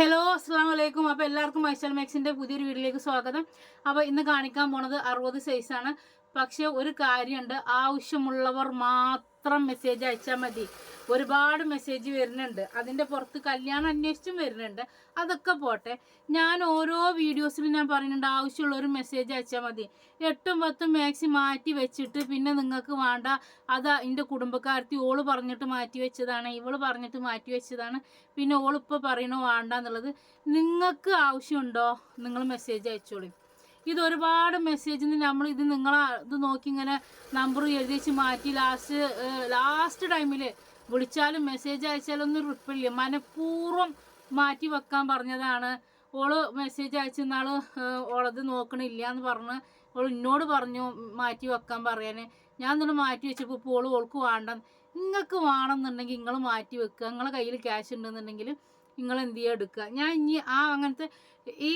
Hello അസ്സാം വലൈക്കും അപ്പോൾ എല്ലാവർക്കും മൈസൽ മാക്സിന്റെ പുതിയൊരു വീഡിയോയിലേക്ക് സ്വാഗതം. അപ്പോൾ ഇന്ന് കാണിക്കാൻ പോണത് അറുപത് സൈസാണ് പക്ഷേ ഒരു കാര്യമുണ്ട്. ആവശ്യമുള്ളവർ മാത്രം മെസ്സേജ് അയച്ചാൽ മതി. ഒരുപാട് മെസ്സേജ് വരുന്നുണ്ട്. അതിന്റെ പുറത്ത് കല്യാണം അന്വേഷിച്ചും വരുന്നുണ്ട്. അതൊക്കെ പോട്ടെ. ഞാൻ ഓരോ വീഡിയോസിലും ഞാൻ പറയുന്നുണ്ട് ആവശ്യമുള്ളൊരു മെസ്സേജ് അയച്ചാൽ മതി. എട്ടും പത്തും മാക്സി മാറ്റി വെച്ചിട്ട് പിന്നെ നിങ്ങൾക്ക് വേണ്ട. അത് എന്റെ കുടുംബക്കാരത്തി ഓൾ പറഞ്ഞിട്ട് മാറ്റി വെച്ചതാണ് ഇവൾ പറഞ്ഞിട്ട് മാറ്റി വെച്ചതാണ്. പിന്നെ ഓളിപ്പോൾ പറയണോ വേണ്ട എന്നുള്ളത് നിങ്ങൾക്ക് ആവശ്യമുണ്ടോ? നിങ്ങൾ മെസ്സേജ് അയച്ചോളി. ഇത് ഒരുപാട് മെസ്സേജ് നമ്മൾ ഇത് നിങ്ങൾ ഇത് നോക്കി ഇങ്ങനെ നമ്പർ എഴുതി മാറ്റി ലാസ്റ്റ് ലാസ്റ്റ് ടൈമിൽ വിളിച്ചാലും മെസ്സേജ് അയച്ചാലും ഒന്നും റിപ്ലൈ ഇല്ല. മനഃപൂർവം മാറ്റി വെക്കാൻ പറഞ്ഞതാണ്. ഓൾ മെസ്സേജ് അയച്ചെന്നാൾ ഓളത് നോക്കണില്ല എന്ന് പറഞ്ഞ് ഓൾ എന്നോട് പറഞ്ഞു മാറ്റി വെക്കാൻ പറയാൻ ഞാൻ ഇന്നോട് മാറ്റി വെച്ചപ്പോൾ ഇപ്പോൾ ഓൾക്ക് വേണ്ട. നിങ്ങൾക്ക് വേണമെന്നുണ്ടെങ്കിൽ നിങ്ങൾ മാറ്റി വെക്കുക. നിങ്ങളെ കയ്യിൽ ക്യാഷ് ഉണ്ടെന്നുണ്ടെങ്കിൽ നിങ്ങൾ എന്ത് ചെയ്യുക എടുക്കുക. ഞാൻ ഇനി ആ അങ്ങനത്തെ ഈ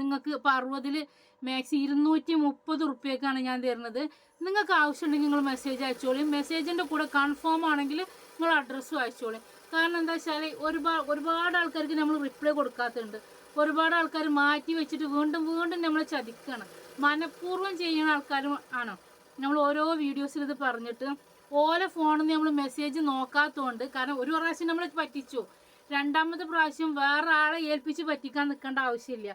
നിങ്ങൾക്ക് ഇപ്പോൾ അറുപതിൽ മാക്സി ഇരുന്നൂറ്റി മുപ്പത് റുപ്യക്കാണ് ഞാൻ തരുന്നത്. നിങ്ങൾക്ക് ആവശ്യമുണ്ടെങ്കിൽ നിങ്ങൾ മെസ്സേജ് അയച്ചോളൂ. മെസ്സേജിന്റെ കൂടെ കൺഫേം ആണെങ്കിൽ നിങ്ങൾ അഡ്രസ്സും അയച്ചോളൂ. കാരണം എന്താ വെച്ചാൽ ഒരുപാട് ഒരുപാട് ആൾക്കാർക്ക് നമ്മൾ റിപ്ലൈ കൊടുക്കാത്തുണ്ട് ഒരുപാട് ആൾക്കാർ മാറ്റി വെച്ചിട്ട് വീണ്ടും വീണ്ടും നമ്മളെ ചതിക്കുകയാണ് മനഃപൂർവം ചെയ്യുന്ന ആൾക്കാരും ആണ്? നമ്മൾ ഓരോ വീഡിയോസിൽ ഇത് പറഞ്ഞിട്ട് ഓല ഫോണിൽ നിന്ന് നമ്മൾ മെസ്സേജ് നോക്കാത്തതുകൊണ്ട് കാരണം ഒരു പ്രാവശ്യം നമ്മൾ പറ്റിച്ചു. രണ്ടാമത്തെ പ്രാവശ്യം വേറെ ആളെ ഏൽപ്പിച്ച് പറ്റിക്കാൻ നിൽക്കേണ്ട ആവശ്യമില്ല.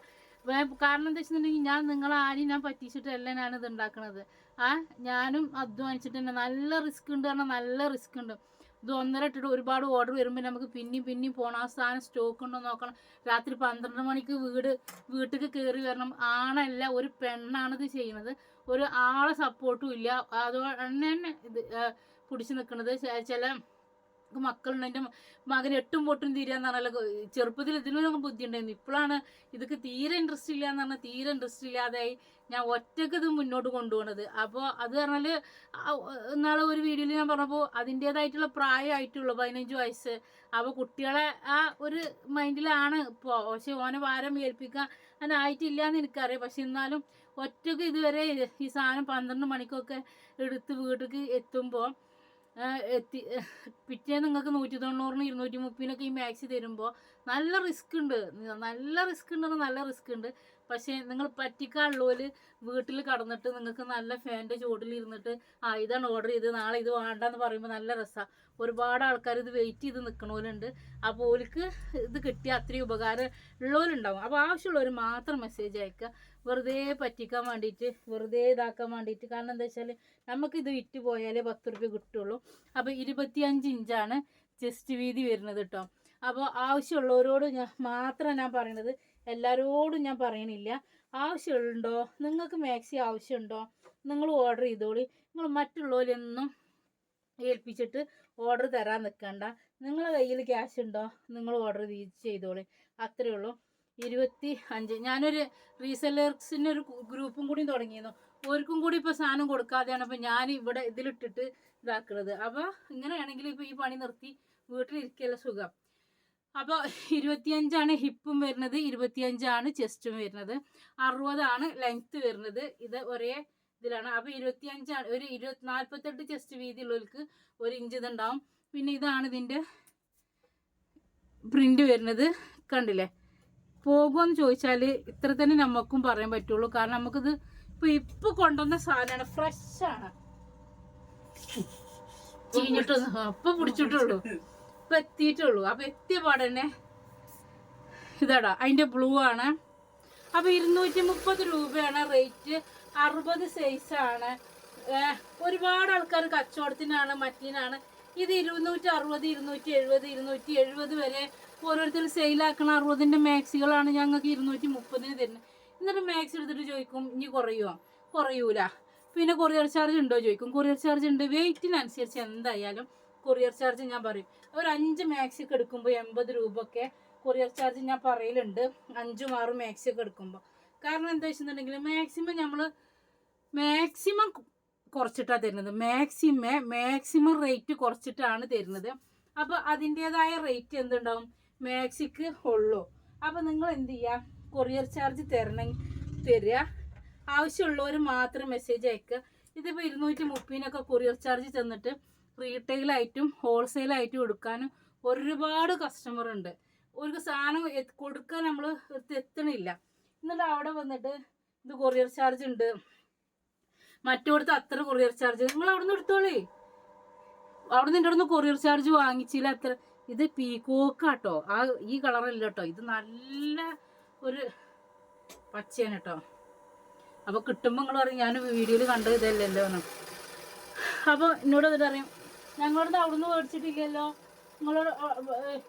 കാരണം എന്താ വെച്ചിട്ടുണ്ടെങ്കിൽ ഞാൻ നിങ്ങളെ ആരെയും ഞാൻ പറ്റിച്ചിട്ടല്ല ഞാനിത് ഉണ്ടാക്കുന്നത് ആ ഞാനും അധ്വാനിച്ചിട്ട് തന്നെ നല്ല റിസ്ക് ഉണ്ട് പറഞ്ഞാൽ നല്ല റിസ്ക് ഉണ്ട്. ഇത് ഒന്നര ഇട്ടിട്ട് ഒരുപാട് ഓർഡർ വരുമ്പോൾ നമുക്ക് പിന്നെയും പിന്നെയും പോകണം ആ സാധനം സ്റ്റോക്ക് ഉണ്ടോ നോക്കണം. രാത്രി പന്ത്രണ്ട് മണിക്ക് വീട് വീട്ടിലേക്ക് കയറി വരണം. ആണല്ല ഒരു പെണ്ണാണ് ഇത് ചെയ്യുന്നത്. ഒരു ആളെ സപ്പോർട്ടും ഇല്ല. അതുകൊണ്ട് തന്നെ ഇത് പിടിച്ചു നിൽക്കുന്നത് ചില മക്കളുണ്ട് എന്റെ മകൻ എട്ടും പൊട്ടും തീരാന്ന് പറഞ്ഞാൽ ചെറുപ്പത്തിൽ ഇതിനൊന്നും ബുദ്ധി ഉണ്ടായിരുന്നു ഇപ്പോഴാണ് ഇതൊക്കെ തീരെ ഇൻട്രസ്റ്റ് ഇല്ല എന്ന് പറഞ്ഞാൽ തീരെ ഇൻട്രസ്റ്റ് ഇല്ലാതായി ഞാൻ ഒറ്റയ്ക്ക് ഇത് മുന്നോട്ട് കൊണ്ടുപോകണത് അപ്പോൾ അത് പറഞ്ഞാൽ എന്നാളെ ഒരു വീഡിയോയിൽ ഞാൻ പറഞ്ഞപ്പോൾ അതിന്റേതായിട്ടുള്ള പ്രായമായിട്ടുള്ളൂ പതിനഞ്ച് വയസ്സ്. അപ്പോൾ കുട്ടികളെ ആ ഒരു മൈൻഡിലാണ് ഇപ്പോൾ പക്ഷെ ഓനെ ഭാരം ഏൽപ്പിക്കാൻ അങ്ങനെ ആയിട്ടില്ല എന്ന് എനിക്കറിയാം. പക്ഷെ എന്നാലും ഒറ്റയ്ക്ക് ഇതുവരെ ഈ സാധനം പന്ത്രണ്ട് മണിക്കൊക്കെ എടുത്ത് വീട്ടിലേക്ക് എത്തുമ്പോൾ എത്തി പിറ്റേ നിങ്ങൾക്ക് നൂറ്റി തൊണ്ണൂറിന് ഇരുന്നൂറ്റി മുപ്പതിനൊക്കെ ഈ മാക്സി തരുമ്പോൾ നല്ല റിസ്ക് ഉണ്ട്. നല്ല റിസ്ക് ഉണ്ട് നല്ല റിസ്ക് ഉണ്ട്. പക്ഷേ നിങ്ങൾ പറ്റിക്കാനുള്ളവര് വീട്ടിൽ കടന്നിട്ട് നിങ്ങൾക്ക് നല്ല ഫാന്റെ ചുവട്ടിൽ ഇരുന്നിട്ട് ആ ഇതാണ് ഓർഡർ ചെയ്ത് നാളെ ഇത് വേണ്ടെന്ന് പറയുമ്പോൾ നല്ല രസമാണ് ഒരുപാട് ആൾക്കാർ ഇത് വെയിറ്റ് ചെയ്ത് നിൽക്കണവരുണ്ട് അപ്പോൾ ഓർക്ക് ഇത് കിട്ടിയ അത്രയും ഉപകാരം ഉള്ളവരുണ്ടാവും അപ്പോൾ ആവശ്യമുള്ളവർ മാത്രം മെസ്സേജ് അയക്കുക വെറുതെ പറ്റിക്കാൻ വേണ്ടിയിട്ട് വെറുതെ ഇതാക്കാൻ വേണ്ടിയിട്ട്. കാരണം എന്താ വെച്ചാൽ നമുക്കിത് വിറ്റ് പോയാലേ പത്ത് റുപ്യ കിട്ടുള്ളൂ. അപ്പോൾ ഇരുപത്തിയഞ്ച് ഇഞ്ചാണ് ചെസ്റ്റ് വീതി വരുന്നത് കേട്ടോ അപ്പോൾ ആവശ്യമുള്ളവരോട് ഞാൻ മാത്രം ഞാൻ പറയണത് എല്ലാവരോടും ഞാൻ പറയണില്ല. ആവശ്യമുണ്ടോ? നിങ്ങൾക്ക് മാക്സി ആവശ്യമുണ്ടോ? നിങ്ങൾ ഓർഡർ ചെയ്തോളി. നിങ്ങൾ മറ്റുള്ളവരൊന്നും ഏൽപ്പിച്ചിട്ട് ഓർഡർ തരാൻ നിൽക്കണ്ട നിങ്ങളെ കയ്യിൽ ക്യാഷ് ഉണ്ടോ നിങ്ങൾ ഓർഡർ ചെയ്തോളി. അത്രയേ ഉള്ളൂ. ഇരുപത്തി അഞ്ച്. ഞാനൊരു റീസെല്ലേഴ്സിന്റെ ഒരു ഗ്രൂപ്പും കൂടി തുടങ്ങിയിരുന്നു. ഓർക്കും കൂടി ഇപ്പോൾ സാധനം കൊടുക്കാതെയാണ് ഇപ്പോൾ ഞാൻ ഇവിടെ ഇതിലിട്ടിട്ട് ഇതാക്കുന്നത് അപ്പോൾ ഇങ്ങനെയാണെങ്കിൽ ഇപ്പോൾ ഈ പണി നിർത്തി വീട്ടിലിരിക്കല്ല സുഖം. അപ്പോൾ ഇരുപത്തിയഞ്ചാണ് ഹിപ്പും വരുന്നത് ഇരുപത്തിയഞ്ചാണ് ചെസ്റ്റും വരുന്നത് അറുപതാണ് ലെങ്ത്ത് വരുന്നത്. ഇത് ഒരേ ഇതിലാണ്. അപ്പോൾ ഇരുപത്തിയഞ്ചാണ് ഒരു ഇരുപത്തി നാൽപ്പത്തെട്ട് ചെസ്റ്റ് വീതിയുള്ളവർക്ക് ഒരു ഇഞ്ച് ഇതുണ്ടാവും. പിന്നെ ഇതാണ് ഇതിന്റെ പ്രിന്റ് വരുന്നത്. കണ്ടില്ലേ? പോകുമെന്ന് ചോദിച്ചാൽ ഇത്ര തന്നെ നമുക്കും പറയാൻ പറ്റുള്ളൂ. കാരണം നമുക്കിത് ഇപ്പൊ ഇപ്പൊ കൊണ്ടുവന്ന സാധനമാണ് ഫ്രഷ് ആണ് ചീഞ്ഞിട്ടൊന്ന് ഇപ്പൊ പിടിച്ചിട്ടുള്ളൂ. ഇപ്പൊ എത്തിയിട്ടുള്ളൂ. അപ്പൊ എത്തിയ പാടന്നെ ഇതാടാ അതിന്റെ ബ്ലൂ ആണ്. അപ്പൊ ഇരുന്നൂറ്റി മുപ്പത് രൂപയാണ് റേറ്റ്. അറുപത് സൈസ് ആണ്. ഒരുപാട് ആൾക്കാർ കച്ചവടത്തിനാണ് മറ്റിനാണ്. ഇത് ഇരുന്നൂറ്റി അറുപത് ഇരുന്നൂറ്റി എഴുപത് ഇരുന്നൂറ്റി എഴുപത് വരെ ഓരോരുത്തർ സെയിലാക്കണ അറുപതിന്റെ മാക്സികളാണ് ഞങ്ങൾക്ക് ഇരുന്നൂറ്റി മുപ്പതിന് തരുന്നത്. എന്നിട്ട് മാക്സ് എടുത്തിട്ട് ചോദിക്കും ഇനി കുറയുമോ കുറയൂല. പിന്നെ കൊറിയർ ചാർജ് ഉണ്ടോ? ചോദിക്കും. കൊറിയർ ചാർജ് ഉണ്ട്. വെയിറ്റിനനുസരിച്ച് എന്തായാലും കൊറിയർ ചാർജ് ഞാൻ പറയും. ഒരു അഞ്ച് മാക്സി ഒക്കെ എടുക്കുമ്പോൾ എൺപത് രൂപ ഒക്കെ കൊറിയർ ചാർജ് ഞാൻ പറയലുണ്ട്. അഞ്ചും ആറും മാക്സി ഒക്കെ എടുക്കുമ്പോൾ കാരണം എന്താ വെച്ചിട്ടുണ്ടെങ്കിൽ മാക്സിമം നമ്മൾ മാക്സിമം കുറച്ചിട്ടാണ് തരുന്നത്. മാക്സിമം മാക്സിമം റേറ്റ് കുറച്ചിട്ടാണ് തരുന്നത്. അപ്പോൾ അതിന്റേതായ റേറ്റ് എന്തുണ്ടാവും? മാക്സിക്ക് ഉള്ളൂ. അപ്പോൾ നിങ്ങൾ എന്ത് ചെയ്യുക കൊറിയർ ചാർജ് തരണം തരിക ആവശ്യമുള്ളവർ മാത്രം മെസ്സേജ് അയക്കുക. ഇതിപ്പോൾ ഇരുന്നൂറ്റി മുപ്പതിനൊക്കെ കൊറിയർ ചാർജ് തന്നിട്ട് റീറ്റെയിലായിട്ടും ഹോൾസെയിലായിട്ടും എടുക്കാനും ഒരുപാട് കസ്റ്റമർ ഉണ്ട്. ഒരു സാധനം കൊടുക്കാൻ നമ്മൾ എത്തണില്ല. എന്നിട്ട് അവിടെ വന്നിട്ട് ഇത് കൊറിയർ ചാർജ് ഉണ്ട്. മറ്റോടത്ത് അത്ര കൊറിയർ ചാർജ് നിങ്ങൾ അവിടെ നിന്ന് എടുത്തോളേ അവിടെ നിന്ന് കൊറിയർ ചാർജ് വാങ്ങിച്ചില്ല അത്ര. ഇത് പീക്കോക്കാട്ടോ ആ ഈ കളറല്ല കേട്ടോ ഇത് നല്ല ഒരു പച്ചയാണ് കേട്ടോ അപ്പോൾ കിട്ടുമ്പോൾ നിങ്ങൾ പറയും ഞാൻ വീഡിയോയിൽ കണ്ടത് ഇതല്ലല്ലോ എന്ന് അപ്പോൾ എന്നോട് എന്നിട്ട് അറിയും ഞങ്ങളോട് അവിടുന്ന് മേടിച്ചിട്ടില്ലല്ലോ. നിങ്ങളോട്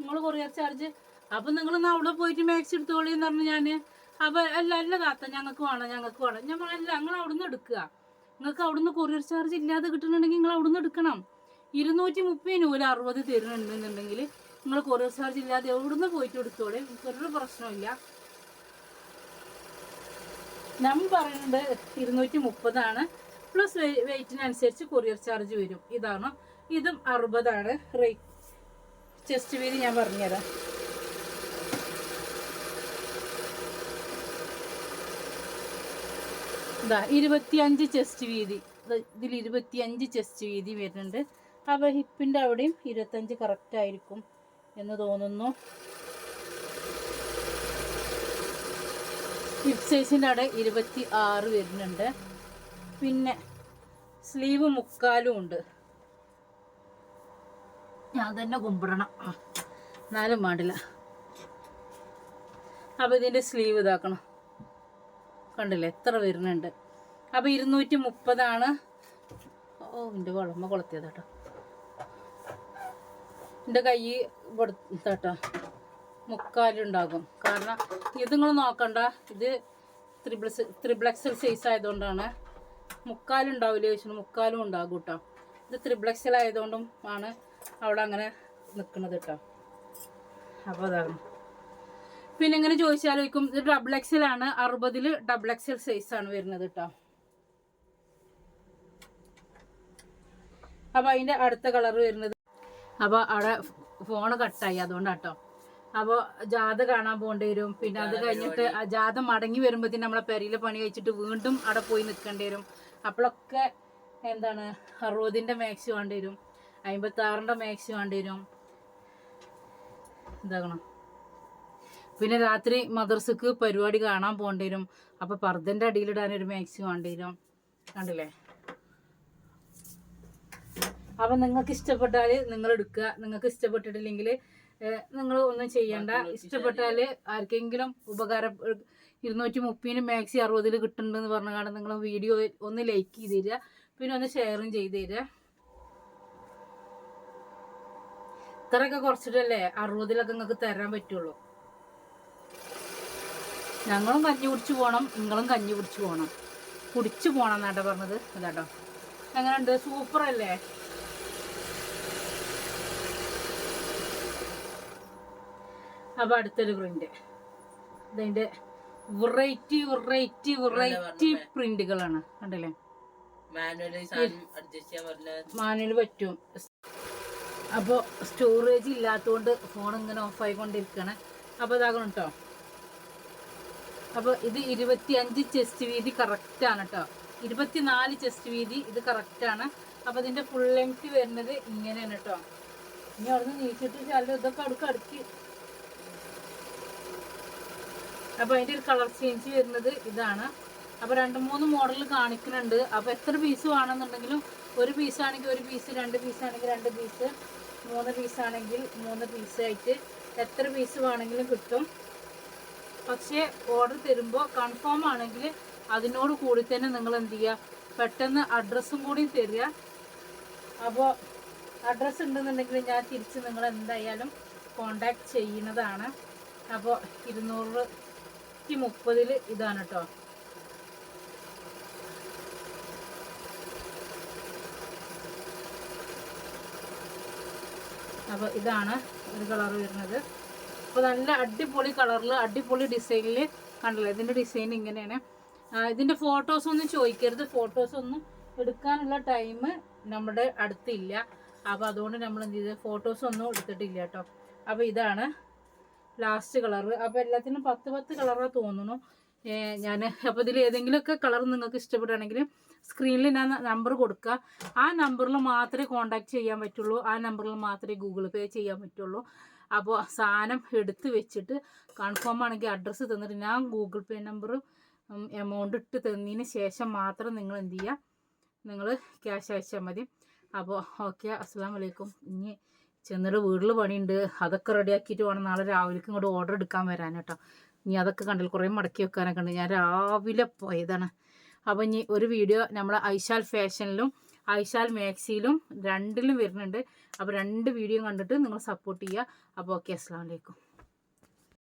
നിങ്ങൾ കൊറിയർ ചാർജ്. അപ്പം നിങ്ങളൊന്ന് അവിടെ പോയിട്ട് മാക്സ് എന്ന് പറഞ്ഞു ഞാൻ അപ്പോൾ അല്ല അല്ല താത്ത ഞങ്ങൾക്ക് വേണം ഞങ്ങൾക്ക് വേണം. ഞാൻ നിങ്ങൾ ഞങ്ങൾ അവിടുന്ന് എടുക്കുക. നിങ്ങൾക്ക് അവിടുന്ന് കൊറിയർ ചാർജ് ഇല്ലാതെ കിട്ടുന്നുണ്ടെങ്കിൽ നിങ്ങൾ അവിടുന്ന് എടുക്കണം. ഇരുന്നൂറ്റി മുപ്പതിന് ഒരു അറുപത് തരുന്നുണ്ടെന്നുണ്ടെങ്കിൽ നിങ്ങൾ കൊറിയർ ചാർജ് ഇല്ലാതെ എവിടുന്ന് പോയിട്ട് എടുത്തോളെ ഒരു പ്രശ്നമില്ല. ഞാൻ പറയുന്നത് ഇരുന്നൂറ്റി മുപ്പതാണ് പ്ലസ് വെയിറ്റിനനുസരിച്ച് കൊറിയർ ചാർജ് വരും. ഇതാണ്. ഇതും അറുപതാണ്. റേറ്റ് ചെസ്റ്റ് വീതി ഞാൻ പറഞ്ഞുതരാം. ഇതാ ഇരുപത്തിയഞ്ച് ചെസ്റ്റ് വീതി ഇത് ഇതിൽ ഇരുപത്തിയഞ്ച് ചെസ്റ്റ് വീതി വരുന്നുണ്ട്. അപ്പോൾ ഹിപ്പിന്റെ അവിടെയും ഇരുപത്തഞ്ച് കറക്റ്റ് ആയിരിക്കും എന്ന് തോന്നുന്നു. ഹിപ്പ് സൈസിന്റെ അവിടെ ഇരുപത്തി ആറ് വരുന്നുണ്ട്. പിന്നെ സ്ലീവ് മുക്കാലും ഉണ്ട്. ഞാൻ തന്നെ കുമ്പിടണം. എന്നാലും പാടില്ല. അപ്പോൾ ഇതിന്റെ സ്ലീവ് ഇതാക്കണം. കണ്ടില്ലേ എത്ര വരുന്നുണ്ട്. അപ്പോൾ ഇരുന്നൂറ്റി മുപ്പതാണ് ഓ എന്റെ വളമ്മ കൊളുത്തിയത് കേട്ടോ എന്റെ കൈ കൊടുത്തട്ടോ മുക്കാലുണ്ടാകും കാരണം ഇത് നിങ്ങൾ നോക്കണ്ട ഇത് ത്രിബിൾ എക്സൽ സൈസ് ആയതുകൊണ്ടാണ് മുക്കാലുണ്ടാവില്ല ചോദിച്ചു. മുക്കാലും ഉണ്ടാകും കേട്ടോ ഇത് ത്രിബിൾ എക്സൽ ആയതുകൊണ്ടും ആണ് അവിടെ അങ്ങനെ നിൽക്കുന്നത് കേട്ടോ അപ്പോൾ അതാണ്. പിന്നെ ഇങ്ങനെ ചോദിച്ചാലോക്കും ഇത് ഡബിൾ എക്സലാണ് അറുപതിൽ ഡബിൾ എക്സൽ ആണ് വരുന്നത് കേട്ടോ അപ്പോൾ അതിന്റെ അടുത്ത കളർ വരുന്നത് അപ്പോൾ അവിടെ ഫോണ് കട്ടായി അതുകൊണ്ടാട്ടോ. അപ്പോൾ ജാഥ കാണാൻ പോകേണ്ടി വരും. പിന്നെ അത് കഴിഞ്ഞിട്ട് ജാഥ മടങ്ങി വരുമ്പോഴത്തേന് നമ്മളെ പെരയിലെ പണി കഴിച്ചിട്ട് വീണ്ടും അവിടെ പോയി നിൽക്കേണ്ടി വരും. അപ്പോഴൊക്കെ എന്താണ് അറുപതിന്റെ മാക്സി വേണ്ടി വരും. അമ്പത്താറിന്റെ മാക്സി വേണ്ടി വരും. എന്താകണം പിന്നെ രാത്രി മദർസക്ക് പരിപാടി കാണാൻ പോകേണ്ടി വരും. അപ്പോൾ പർദ്ദന്റെ അടിയിലിടാൻ ഒരു മാക്സി വേണ്ടി വരും. കണ്ടില്ലേ? അപ്പം നിങ്ങൾക്ക് ഇഷ്ടപ്പെട്ടാൽ നിങ്ങൾ എടുക്കുക. നിങ്ങൾക്ക് ഇഷ്ടപ്പെട്ടിട്ടില്ലെങ്കിൽ നിങ്ങൾ ഒന്നും ചെയ്യണ്ട. ഇഷ്ടപ്പെട്ടാൽ ആർക്കെങ്കിലും ഉപകാര ഇരുന്നൂറ്റി മുപ്പതിന് മാക്സി അറുപതിൽ കിട്ടുന്നുണ്ടെന്ന് പറഞ്ഞാൽ നിങ്ങൾ വീഡിയോ ഒന്ന് ലൈക്ക് ചെയ്ത് തരിക. പിന്നെ ഒന്ന് ഷെയറും ചെയ്ത് തരിക. ഇത്രയൊക്കെ കുറച്ചിട്ടല്ലേ അറുപതിലൊക്കെ നിങ്ങൾക്ക് തരാൻ പറ്റുള്ളൂ. ഞങ്ങളും കഞ്ഞി കുടിച്ച് പോകണം നിങ്ങളും കഞ്ഞി കുടിച്ച് പോകണം കുടിച്ച് പോകണം എന്നാട്ടോ പറഞ്ഞത്. അതാട്ടോ എങ്ങനെയുണ്ട്? സൂപ്പർ അപ്പോൾ അടുത്തൊരു പ്രിന്റ് ഇതിന്റെ വെറൈറ്റി വെറൈറ്റി വെറൈറ്റി പ്രിന്റുകളാണ് കണ്ടല്ലേ? മാനുവൽ പറ്റും. അപ്പോൾ സ്റ്റോറേജ് ഇല്ലാത്തതുകൊണ്ട് ഫോൺ ഇങ്ങനെ ഓഫായി കൊണ്ടിരിക്കുകയാണ് അപ്പോൾ ഇതാകണം കേട്ടോ അപ്പോൾ ഇത് ഇരുപത്തിയഞ്ച് ചെസ്റ്റ് വീതി കറക്റ്റാണ് കേട്ടോ ഇരുപത്തിനാല് ചെസ്റ്റ് വീതി ഇത് കറക്റ്റാണ് അപ്പോൾ ഇതിന്റെ ഫുൾ ലെങ്ത് വരുന്നത് ഇങ്ങനെയാണ് കേട്ടോ ഇനി അവിടുന്ന് നീച്ചിട്ട് ചില ഇതൊക്കെ അടുക്ക് അടുക്കി അപ്പോൾ അതിന്റെ ഒരു കളർ ചേഞ്ച് വരുന്നത് ഇതാണ്. അപ്പോൾ രണ്ട് മൂന്ന് മോഡൽ കാണിക്കുന്നുണ്ട്. അപ്പോൾ എത്ര പീസ് വേണമെന്നുണ്ടെങ്കിലും ഒരു പീസാണെങ്കിൽ ഒരു പീസ് രണ്ട് പീസാണെങ്കിൽ രണ്ട് പീസ് മൂന്ന് പീസാണെങ്കിൽ മൂന്ന് പീസ് ആയിട്ട് എത്ര പീസ് വേണമെങ്കിലും കിട്ടും. പക്ഷേ ഓർഡർ തരുമ്പോൾ കൺഫേം ആണെങ്കിൽ അതിനോട് കൂടി തന്നെ നിങ്ങൾ എന്ത് ചെയ്യുക? പെട്ടെന്ന് അഡ്രസ്സും കൂടി തരിക. അപ്പോൾ അഡ്രസ്സ് ഉണ്ടെന്നുണ്ടെങ്കിൽ ഞാൻ തിരിച്ച് നിങ്ങൾ എന്തായാലും കോണ്ടാക്ട് ചെയ്യുന്നതാണ് അപ്പോൾ ഇരുന്നൂറ്റി മുപ്പതിൽ ഇതാണ് കേട്ടോ അപ്പോൾ ഇതാണ് ഒരു കളർ വരുന്നത്. അപ്പോൾ നല്ല അടിപൊളി കളറിൽ അടിപൊളി ഡിസൈനിൽ കണ്ടല്ലോ. ഇതിന്റെ ഡിസൈൻ ഇങ്ങനെയാണ്. ഇതിന്റെ ഫോട്ടോസ് ഒന്നും ചോദിക്കരുത്. ഫോട്ടോസ് ഒന്നും എടുക്കാനുള്ള ടൈം നമ്മുടെ അടുത്തില്ല. അപ്പോൾ അതുകൊണ്ട് നമ്മൾ എന്ത് ചെയ്ത്? ഫോട്ടോസ് ഒന്നും എടുത്തിട്ടില്ല കേട്ടോ അപ്പോൾ ഇതാണ് ലാസ്റ്റ് കളർ അപ്പോൾ എല്ലാത്തിനും പത്ത് പത്ത് കളറാണ് തോന്നുന്നു. ഞാൻ അപ്പോൾ ഇതിൽ ഏതെങ്കിലുമൊക്കെ കളർ നിങ്ങൾക്ക് ഇഷ്ടപ്പെടുകയാണെങ്കിൽ സ്ക്രീനിൽ ഞാൻ നമ്പർ കൊടുക്കുക. ആ നമ്പറിൽ മാത്രമേ കോൺടാക്ട് ചെയ്യാൻ പറ്റുള്ളൂ. ആ നമ്പറിൽ മാത്രമേ ഗൂഗിൾ പേ ചെയ്യാൻ പറ്റുള്ളൂ. അപ്പോൾ സാധനം എടുത്ത് വെച്ചിട്ട് കൺഫേം ആണെങ്കിൽ അഡ്രസ്സ് തന്നിട്ട് ഞാൻ ഗൂഗിൾ പേ നമ്പർ എമൗണ്ട് ഇട്ട് തന്നതിന് ശേഷം മാത്രം നിങ്ങൾ എന്ത് ചെയ്യുക? നിങ്ങൾ ക്യാഷ് അയച്ചാൽ മതി. അപ്പോൾ ഓക്കെ അസ്സാം വലൈക്കും ഇനി ചെന്നിട്ട് വീട്ടിൽ പണിയുണ്ട്. അതൊക്കെ റെഡിയാക്കിയിട്ട് വേണം നാളെ രാവിലേക്ക് ഇങ്ങോട്ട് ഓർഡർ എടുക്കാൻ വരാൻ കേട്ടോ. ഇനി അതൊക്കെ കണ്ടില്ല കുറേ മടക്കി വെക്കാനൊക്കെ ഉണ്ട്. ഞാൻ രാവിലെ പോയതാണ്. അപ്പോൾ ഇനി ഒരു വീഡിയോ നമ്മൾ ഐശാൽ ഫാഷനിലും ഐശാൽ മാക്സിയിലും രണ്ടിലും വരുന്നുണ്ട്. അപ്പോൾ രണ്ട് വീഡിയോ കണ്ടിട്ട് നിങ്ങൾ സപ്പോർട്ട് ചെയ്യുക. അപ്പോൾ ഓക്കെ അസ്സാം വലൈക്കും